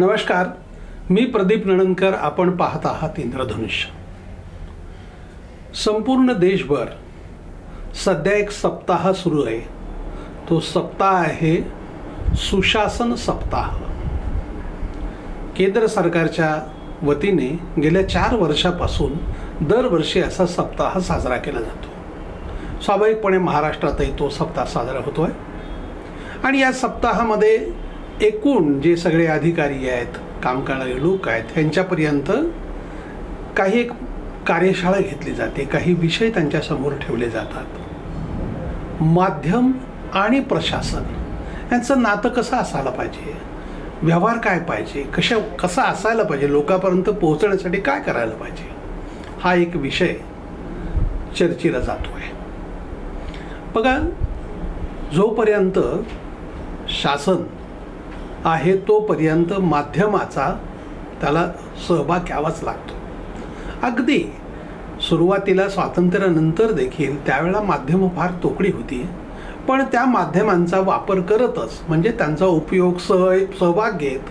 नमस्कार. मी प्रदीप नणनकर आपण पाहत आहात इंद्रधनुष्य. संपूर्ण देशभर सध्या एक सप्ताह सुरू आहे. तो सप्ताह आहे सुशासन सप्ताह. केंद्र सरकारच्या वतीने गेल्या चार वर्षापासून दरवर्षी असा सप्ताह साजरा केला जातो. स्वाभाविकपणे महाराष्ट्रातही तो सप्ताह साजरा होतो आहे आणि या सप्ताहामध्ये एकूण जे सगळे अधिकारी आहेत काम करणारे लोक आहेत त्यांच्यापर्यंत काही एक कार्यशाळा घेतली जाते काही विषय त्यांच्यासमोर ठेवले जातात. माध्यम आणि प्रशासन यांचं नातं कसं असायला पाहिजे? व्यवहार काय पाहिजे? कशा कसा असायला पाहिजे? लोकांपर्यंत पोहोचण्यासाठी काय करायला पाहिजे? हा एक विषय चर्चेला जातो आहे बघा जोपर्यंत शासन आहे तोपर्यंत माध्यमाचा त्याला सहभाग घ्यावाच लागतो. अगदी सुरुवातीला स्वातंत्र्यानंतर देखील त्यावेळेला माध्यमं फार तोकडी होती पण त्या माध्यमांचा वापर करतच म्हणजे त्यांचा उपयोग सह सहभाग घेत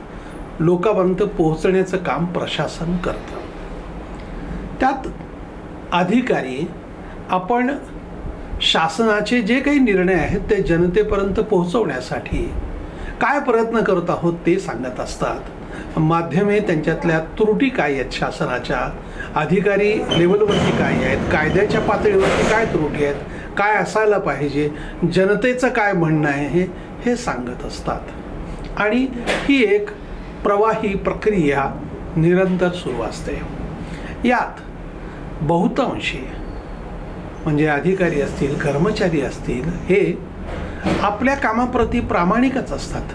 लोकांपर्यंत पोहोचण्याचं काम प्रशासन करतं. त्यात अधिकारी आपण शासनाचे जे काही निर्णय आहेत ते जनतेपर्यंत पोहोचवण्यासाठी काय प्रयत्न करत आहोत ते सांगत असतात. माध्यमे त्यांच्यातल्या त्रुटी काय आहेत शासनाच्या? अधिकारी लेवलवरती काय आहेत? कायद्याच्या पातळीवरती काय त्रुटी आहेत? काय असायला पाहिजे? जनतेचं काय म्हणणं आहे हे हे सांगत असतात. आणि ही एक प्रवाही प्रक्रिया निरंतर सुरू असते. यात बहुतांशी म्हणजे अधिकारी असतील कर्मचारी असतील हे आपल्या कामाप्रती प्रामाणिकच असतात.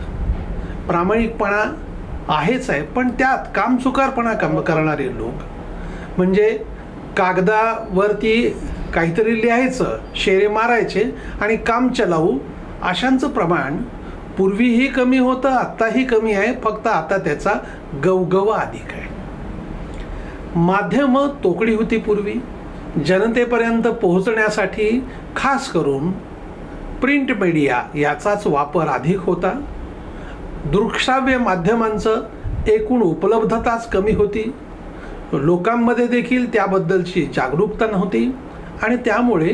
प्रामाणिकपणा आहेच आहे पण त्यात कामचुकारपणा काम करणारे लोक. म्हणजे कागदावरती काहीतरी लिहायचं शेरे मारायचे आणि काम चलावू अशांचं प्रमाण पूर्वीही कमी होतं आत्ताही कमी आहे फक्त आता त्याचा गवगवा अधिक आहे. माध्यमं तोकडी होती पूर्वी. जनतेपर्यंत पोहोचण्यासाठी खास करून प्रिंट मीडिया याचाच वापर अधिक होता. दृकश्राव्य माध्यमांचं एकूण उपलब्धताच कमी होती. लोकांमध्ये देखील त्याबद्दलची जागरूकता नव्हती आणि त्यामुळे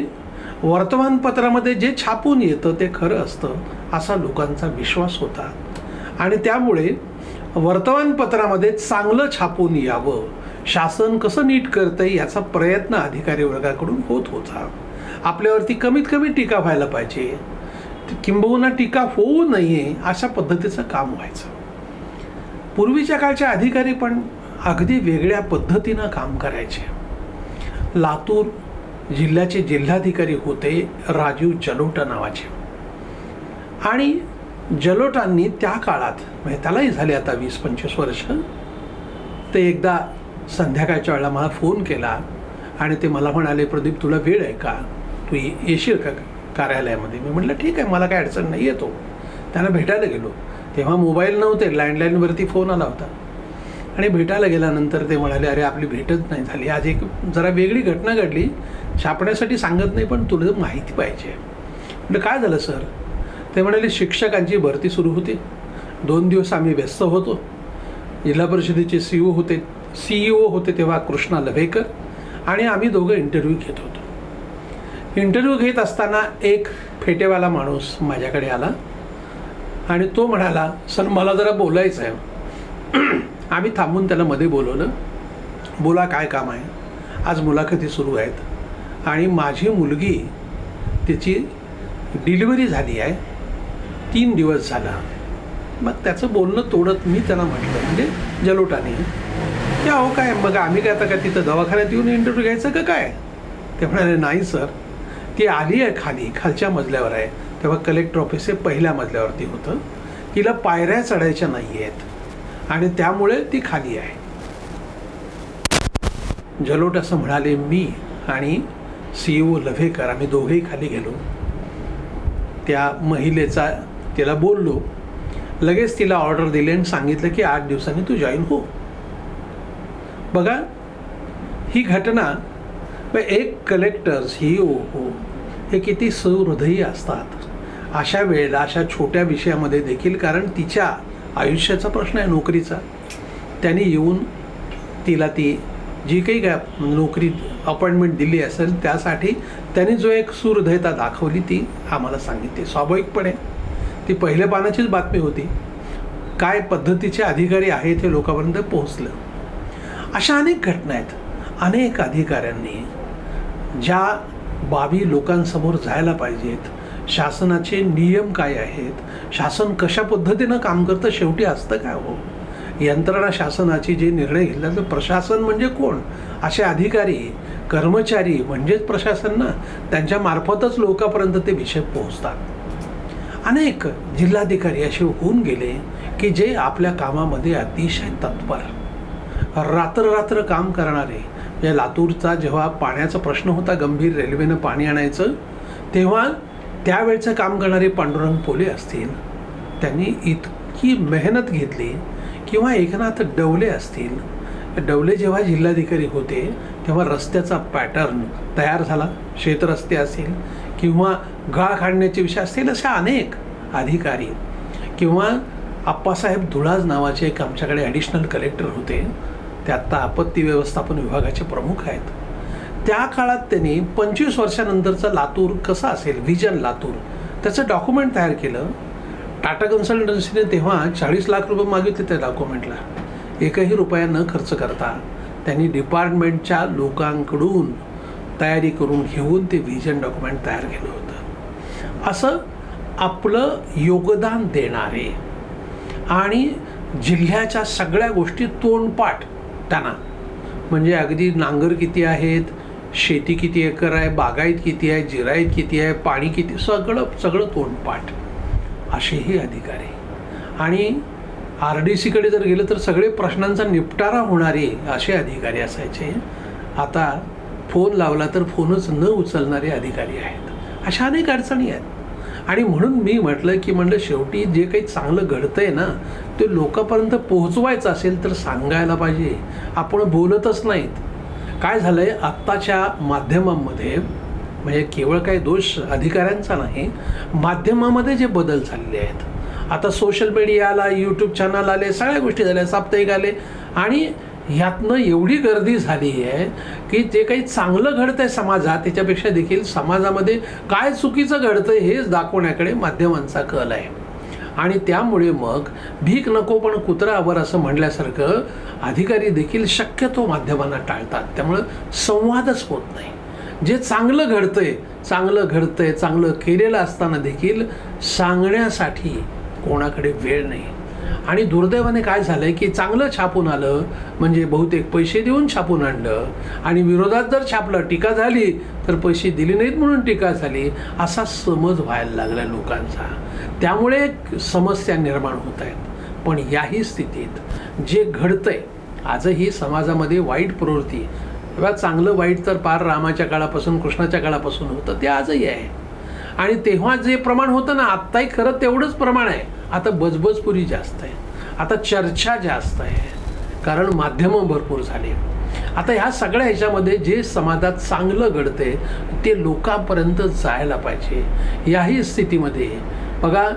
वर्तमानपत्रामध्ये जे छापून येतं ते खरं असतं असा लोकांचा विश्वास होता. आणि त्यामुळे वर्तमानपत्रामध्ये चांगलं छापून यावं शासन कसं नीट करतं याचा प्रयत्न अधिकारी वर्गाकडून होत होता. आपल्यावरती कमीत कमी टीका व्हायला पाहिजे. किंबहुना टीका होऊ नये अशा पद्धतीचं काम व्हायचं. पूर्वीच्या काळचे अधिकारी पण अगदी वेगळ्या पद्धतीनं काम करायचे. लातूर जिल्ह्याचे जिल्हाधिकारी होते राजीव जलोटा नावाचे. आणि जलोटांनी त्या काळात म्हणजे त्यालाही झाले आता वीस पंचवीस वर्ष ते एकदा संध्याकाळच्या वेळेला मला फोन केला आणि ते मला म्हणाले प्रदीप तुला वेळ आहे का? तू ये- येशील का कार्यालयामध्ये? मी म्हटलं ठीक आहे मला काय अडचण नाही येतो त्यांना भेटायला गेलो. तेव्हा मोबाईल नव्हते लँडलाईनवरती फोन आला होता. आणि भेटायला गेल्यानंतर ते म्हणाले अरे आपली भेटच नाही झाली. आज एक जरा वेगळी घटना घडली. छापण्यासाठी सांगत नाही पण तुला माहिती पाहिजे. म्हटलं काय झालं सर? ते म्हणाले शिक्षकांची भरती सुरू होती. दोन दिवस आम्ही व्यस्त होतो. जिल्हा परिषदेचे सी ओ होते. सीईओ होते तेव्हा कृष्णा लभेकर आणि आम्ही दोघं इंटरव्ह्यू घेत होतो. इंटरव्ह्यू घेत असताना एक फेटेवाला माणूस माझ्याकडे आला आणि तो म्हणाला सर मला जरा बोलायचं आहे आम्ही थांबून त्याला मध्ये बोलवलं. बोला काय काम आहे? आज मुलाखती सुरू आहेत आणि माझी मुलगी तिची डिलिव्हरी झाली आहे. तीन दिवस झाला. मग त्याचं बोलणं तोडत मी त्याला म्हटलं म्हणजे जलोटाने. की अहो काय? मग आम्ही काय आता काय तिथं दवाखान्यात येऊन इंटरव्ह्यू घ्यायचं का काय? ते म्हणाले नाही सर. ती आली आहे खाली खालच्या मजल्यावर आहे. तेव्हा कलेक्टर ऑफिस हे पहिल्या मजल्यावरती होतं. तिला पायऱ्या चढायच्या नाही आहेत आणि त्यामुळे ती खाली आहे. जलोट असं म्हणाले मी आणि सी ओ लव्हेकर आम्ही दोघेही खाली गेलो. त्या महिलेचा तिला बोललो. लगेच तिला ऑर्डर दिली आणि सांगितलं की आठ दिवसांनी तू जॉईन हो. बघा ही घटना एक कलेक्टर ही ओ हो हे किती सहृदयी असतात. अशा वेळेला अशा छोट्या विषयामध्ये देखील कारण तिच्या आयुष्याचा प्रश्न आहे नोकरीचा. त्यांनी येऊन तिला ती जी काही काय नोकरी अपॉइंटमेंट दिली असेल त्यासाठी त्यांनी जो एक सुहृदयता दाखवली ती आम्हाला सांगितली. स्वाभाविकपणे ती पहिल्या पानाचीच बातमी होती. काय पद्धतीचे अधिकारी आहेत हे लोकांपर्यंत पोहोचलं. अशा अनेक घटना आहेत. अनेक अधिकाऱ्यांनी ज्या बाबी लोकांसमोर जायला पाहिजेत. शासनाचे नियम काय आहेत? शासन कशा पद्धतीनं काम करतं? शेवटी असतं काय हो? यंत्रणा शासनाची जे निर्णय घेतला तर प्रशासन म्हणजे कोण? असे अधिकारी कर्मचारी म्हणजेच प्रशासन ना? त्यांच्या मार्फतच लोकांपर्यंत ते विषय पोहोचतात. अनेक जिल्हाधिकारी असे होऊन गेले की जे आपल्या कामामध्ये अतिशय तत्पर. रात्र रात्र काम करणारे. या लातूरचा जेव्हा पाण्याचा प्रश्न होता गंभीर रेल्वेनं पाणी आणायचं तेव्हा त्यावेळचं काम करणारे पांडुरंग पोले असतील त्यांनी इतकी मेहनत घेतली किंवा एकनाथ डवले असतील. डवले जेव्हा जिल्हाधिकारी होते तेव्हा रस्त्याचा पॅटर्न तयार झाला. शेतरस्ते असतील किंवा गाळ काढण्याचे विषय असतील असे अनेक अधिकारी किंवा आप्पासाहेब धुळाज नावाचे एक आमच्याकडे ॲडिशनल कलेक्टर होते. ते आत्ता आपत्ती व्यवस्थापन विभागाचे प्रमुख आहेत. त्या काळात त्यांनी पंचवीस वर्षानंतरचं लातूर कसं असेल व्हिजन लातूर त्याचं डॉक्युमेंट तयार केलं. टाटा कन्सल्टन्सीने तेव्हा चाळीस लाख रुपये मागितले त्या डॉक्युमेंटला एकही रुपया न खर्च करता त्यांनी डिपार्टमेंटच्या लोकांकडून तयारी करून घेऊन ते व्हिजन डॉक्युमेंट तयार केलं होतं. असं आपलं योगदान देणारे आणि जिल्ह्याच्या सगळ्या गोष्टी तोंडपाठ त्यांना म्हणजे अगदी नांगर किती आहेत शेती किती एकर आहे बागायत किती आहे जिरायत किती आहे पाणी किती सगळं सगळं तोंडपाठ. असेही अधिकारी. आणि आर डी सीकडे जर गेलं तर सगळे प्रश्नांचा निपटारा होणारे असे अधिकारी असायचे. आता फोन लावला तर फोनच न उचलणारे अधिकारी आहेत. अशा अनेक अडचणी आहेत. आणि म्हणून मी म्हटलं की म्हणलं शेवटी जे काही चांगलं घडतंय ना ते लोकांपर्यंत पोहोचवायचं असेल तर सांगायला पाहिजे. आपण बोलतच नाहीत. काय झालं आहे आत्ताच्या माध्यमांमध्ये म्हणजे केवळ काही दोष अधिकाऱ्यांचा नाही माध्यमामध्ये जे बदल झालेले आहेत. आता सोशल मीडिया आला यूट्यूब चॅनल आले सगळ्या गोष्टी झाल्या साप्ताहिक आले. आणि ह्यातनं एवढी गर्दी झाली आहे की जे काही चांगलं घडतं आहे समाजात त्याच्यापेक्षा देखील समाजामध्ये काय चुकीचं घडतं हेच दाखवण्याकडे माध्यमांचा कल आहे. आणि त्यामुळे मग भीक नको पण कुत्रा असं म्हणल्यासारखं अधिकारी देखील शक्यतो माध्यमांना टाळतात. त्यामुळं संवादच होत नाही. जे चांगलं घडतंय चांगलं घडतंय चांगलं केलेलं असताना देखील सांगण्यासाठी कोणाकडे वेळ नाही. आणि दुर्दैवाने काय झालं आहे की चांगलं छापून आलं म्हणजे बहुतेक पैसे देऊन छापून आणलं. आणि विरोधात जर छापलं टीका झाली तर पैसे दिले नाहीत म्हणून टीका झाली असा समज व्हायला लागला लोकांचा. त्यामुळे समस्या निर्माण होत आहेत. पण याही स्थितीत जे घडतंय आजही समाजामध्ये वाईट प्रवृत्ती किंवा चांगलं वाईट तर पार रामाच्या काळापासून कृष्णाच्या काळापासून होतं ते आजही आहे. आणि तेव्हा जे प्रमाण होतं ना आत्ताही खरं तेवढंच प्रमाण आहे. आता बजबजपुरी जास्त आहे. आता चर्चा जास्त आहे. कारण माध्यमं भरपूर झाली. आता ह्या सगळ्या ह्याच्यामध्ये जे समाजात चांगलं घडते ते लोकांपर्यंत जायला पाहिजे. याही स्थितीमध्ये. बघा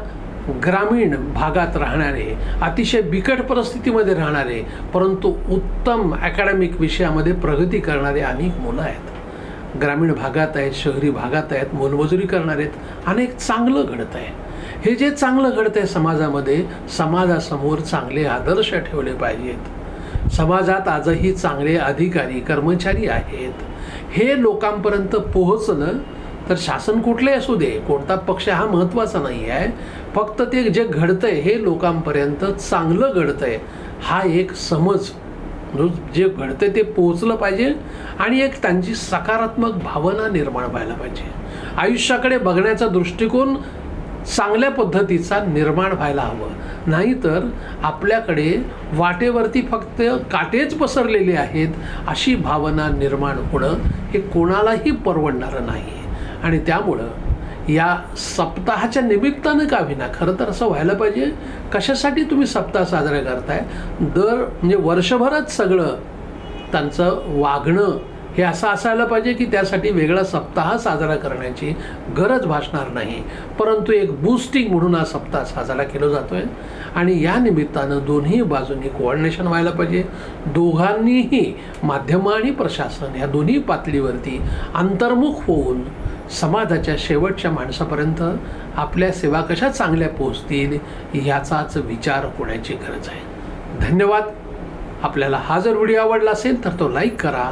ग्रामीण भागात राहणारे अतिशय बिकट परिस्थितीमध्ये राहणारे परंतु उत्तम अकॅडमिक विषयामध्ये प्रगती करणारे अनेक मुलं आहेत. ग्रामीण भागात आहेत शहरी भागात आहेत मोलमजुरी करणारे आहेत. अनेक चांगलं घडत आहे. हे जे चांगलं घडतं आहे समाजामध्ये समाजासमोर चांगले आदर्श ठेवले पाहिजेत. समाजात आजही चांगले अधिकारी कर्मचारी आहेत. हे लोकांपर्यंत पोहोचणं तर शासन कुठले असू दे कोणता पक्ष हा महत्त्वाचा नाही आहे. फक्त ते जे घडतंय हे लोकांपर्यंत चांगलं घडतंय हा एक समज. जो जे घडते ते पोहोचलं पाहिजे आणि एक त्यांची सकारात्मक भावना निर्माण व्हायला पाहिजे. आयुष्याकडे बघण्याचा दृष्टिकोन चांगल्या पद्धतीचा निर्माण व्हायला हवं. नाहीतर आपल्याकडे वाटेवरती फक्त काटेच पसरलेले आहेत अशी भावना निर्माण होणं हे कोणालाही परवडणारं नाही. आणि त्यामुळं या सप्ताहाच्या निमित्तानं का विना खरं तर असं व्हायला पाहिजे कशासाठी तुम्ही सप्ताह साजरा करताय? दर म्हणजे वर्षभरच सगळं त्यांचं वागणं हे असं असायला पाहिजे की त्यासाठी वेगळा सप्ताह साजरा करण्याची गरज भासणार नाही. परंतु एक बूस्टिंग म्हणून हा सप्ताह साजरा केला जातो आहे आणि या निमित्तानं दोन्ही बाजूंनी कोऑर्डिनेशन व्हायला पाहिजे. दोघांनीही माध्यमं आणि प्रशासन या दोन्ही पातळीवरती अंतर्मुख होऊन समाजाच्या शेवटच्या माणसापर्यंत आपल्या सेवा कशा चांगल्या पोहोचतील याचाच विचार होण्याची गरज आहे. धन्यवाद. आपल्याला हा जर व्हिडिओ आवडला असेल तर तो लाईक करा.